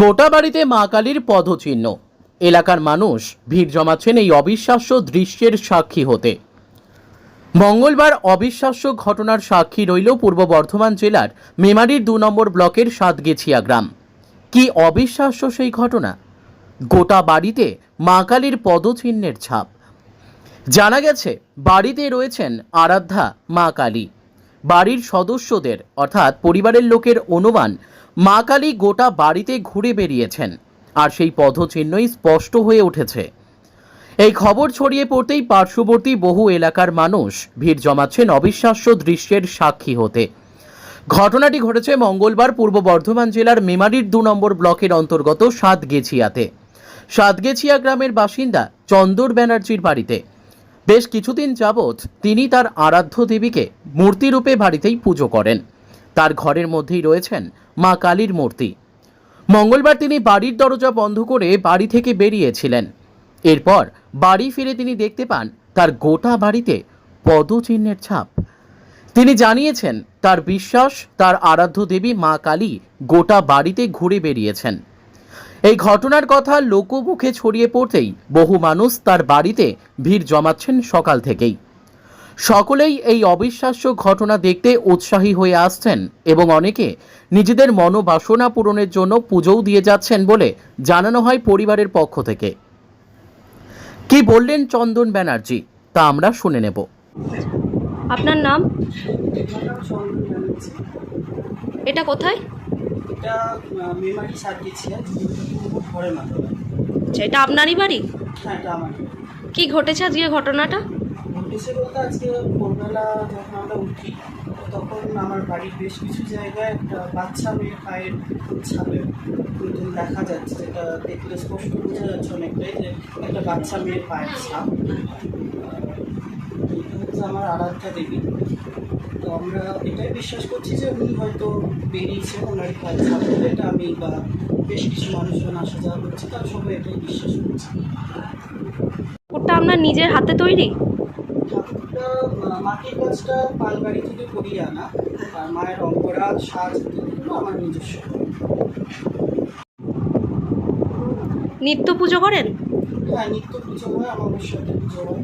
গোটা বাড়িতে মা কালীর পদচিহ্ন। এলাকার মানুষ ভিড় জমাচ্ছেন এই অবিশ্বাস্য দৃশ্যের সাক্ষী হতে। মঙ্গলবার অবিশ্বাস্য ঘটনার সাক্ষী রইল পূর্ব বর্ধমান জেলার মেমারির দু নম্বর ব্লকের সাতগেছিয়া গ্রাম। কি অবিশ্বাস্য সেই ঘটনা? গোটা বাড়িতে মা কালীর পদচিহ্নের ছাপ। জানা গেছে, বাড়িতে রয়েছেন আরাধ্যা মা কালী। বাড়ির সদস্যদের, অর্থাৎ পরিবারের লোকের অনুমান, মা কালী গোটা বাড়িতে ঘুরে বেরিয়েছেন আর সেই পদচিহ্নই স্পষ্ট হয়ে উঠেছে। এই খবর ছড়িয়ে পড়তেই পার্শ্ববর্তী বহু এলাকার মানুষ ভিড় জমাচ্ছেন অবিশ্বাস্য দৃশ্যের সাক্ষী হতে। ঘটনাটি ঘটেছে মঙ্গলবার পূর্ব বর্ধমান জেলার মেমারির দু নম্বর ব্লকের অন্তর্গত সাতগেছিয়াতে। সাতগেছিয়া গ্রামের বাসিন্দা চন্দর ব্যানার্জির বাড়িতে। বেশ কিছুদিন যাবৎ তিনি তার আরাধ্য দেবীকে মূর্তিরূপে বাড়িতেই পুজো করেন। তার ঘরের মধ্যেই রয়েছেন মা কালীর মূর্তি। মঙ্গলবার তিনি বাড়ির দরজা বন্ধ করে বাড়ি থেকে বেরিয়েছিলেন। এরপর বাড়ি ফিরে তিনি দেখতে পান তার গোটা বাড়িতে পদচিহ্নের ছাপ। তিনি জানিয়েছেন, তার বিশ্বাস, তার আরাধ্য দেবী মা কালী গোটা বাড়িতে ঘুরে বেরিয়েছেন। এই ঘটনার কথা লোকমুখে ছড়িয়ে পড়তেই বহু মানুষ তার বাড়িতে ভিড় জমাচ্ছেন সকাল থেকেই। সকলেই এই অবিশ্বাস্য ঘটনা দেখতে উৎসাহী হয়ে আসছেন এবং অনেকে নিজেদের মনোবাসনা পূরণের জন্য পুজোও দিয়ে যাচ্ছেন বলে জানানো হয় পরিবারের পক্ষ থেকে। কি বললেন চন্দন ব্যানার্জি? তা আমরা শুনে নেব। আপনার নাম? এটা কোথায়? এটা মেমারি সার গেছি ঘরে আচ্ছা এটা আপনারই বাড়ি? হ্যাঁ এটা আমার কি ঘটেছে আজকে ঘটনাটা? ঘটেছে বলতে আজকে ভোরবেলা যখন আমরা উঠি তখন আমার বাড়ির বেশ কিছু জায়গায় একটা বাচ্চা মেয়ের পায়ের মতন দেখা যাচ্ছে যেটা দেখলে স্পষ্ট বোঝা যাচ্ছে অনেকটাই যে একটা বাচ্চা মেয়ের পায়ের ছাপ। এটা হচ্ছে আমার আরাধ্যা দেবী। আমরা এটাই বিশ্বাস করছি যে উনি হয়তো বেরিয়েছেন ওনার ছাপ এটা আমি বা বেশ কিছু মানুষজন আসা যাওয়া করছে তারা সবাই এটাই বিশ্বাস করছে। ওটা আপনার নিজের হাতে তৈরি? ঠাকুরটা মাটির গাছটা পালবাড়ি থেকে করিয়ে আনা আর মায়ের অঙ্গরা সাজ এগুলো আমার নিজস্ব। নিত্য পুজো করেন? হ্যাঁ নিত্য পুজো হয় আমার সাথে পুজো হয়।